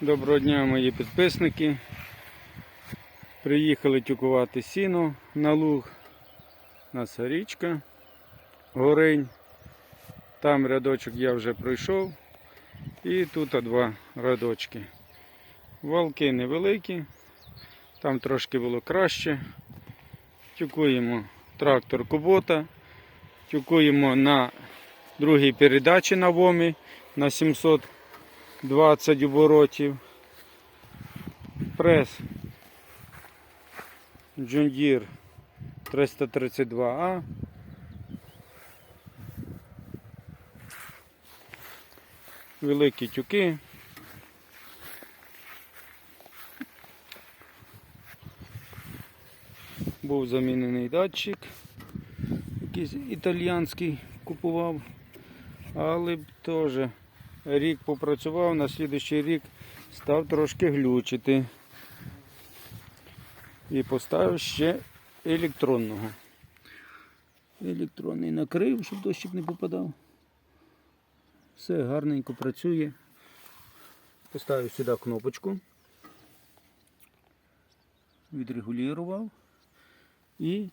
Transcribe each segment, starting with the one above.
Доброго дня, мої підписники. Приїхали тюкувати сіно на луг. Нас річка, горинь. Там рядочок я вже пройшов. І тут два рядочки. Валки невеликі, там трошки було краще. Тюкуємо трактор Кубота. Тюкуємо на другій передачі на ВОМі на 720 оборотів. Прес Deere 332А. Великі тюки. Був замінений датчик, якийсь італіянський купував, але теж рік попрацював, на слідуючий рік став трошки глючити. І поставив ще електронного. Електронний накрив, щоб дощик не попадав. Все гарненько працює. Поставив сюди кнопочку. Відрегулював і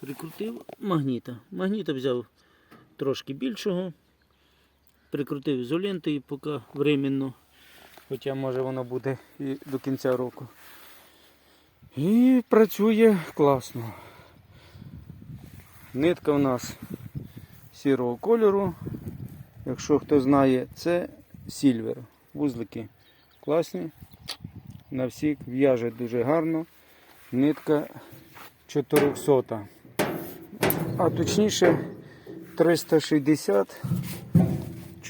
прикрутив магніта. Магніта взяв трошки більшого, прикрутив ізолентою поки временно, хоча може воно буде і до кінця року. І працює класно. Нитка у нас сірого кольору. Якщо хто знає, це сільвер. Вузлики класні. На всіх в'яже дуже гарно. Нитка 400. А точніше 360,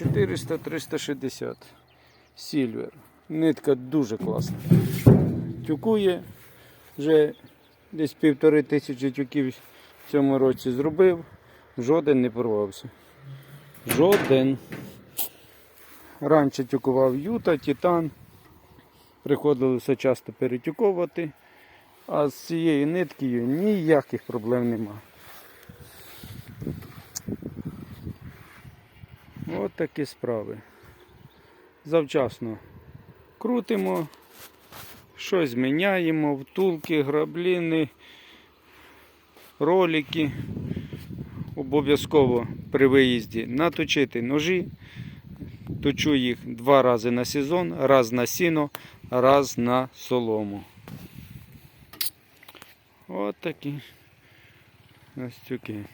400-360. Сільвер. Нитка дуже класна. Тюкує. Вже десь півтори тисячі тюків в цьому році зробив. Жоден не порвався. Жоден. Раніше тюкував Юта, Титан. Приходилося часто перетюковувати. А з цією ниткою ніяких проблем нема. От такі справи. Завчасно крутимо, щось міняємо, втулки, грабліни, ролики. Обов'язково при виїзді наточити ножі. Точу їх два рази на сезон, раз на сіно, раз на солому. От такі настюки.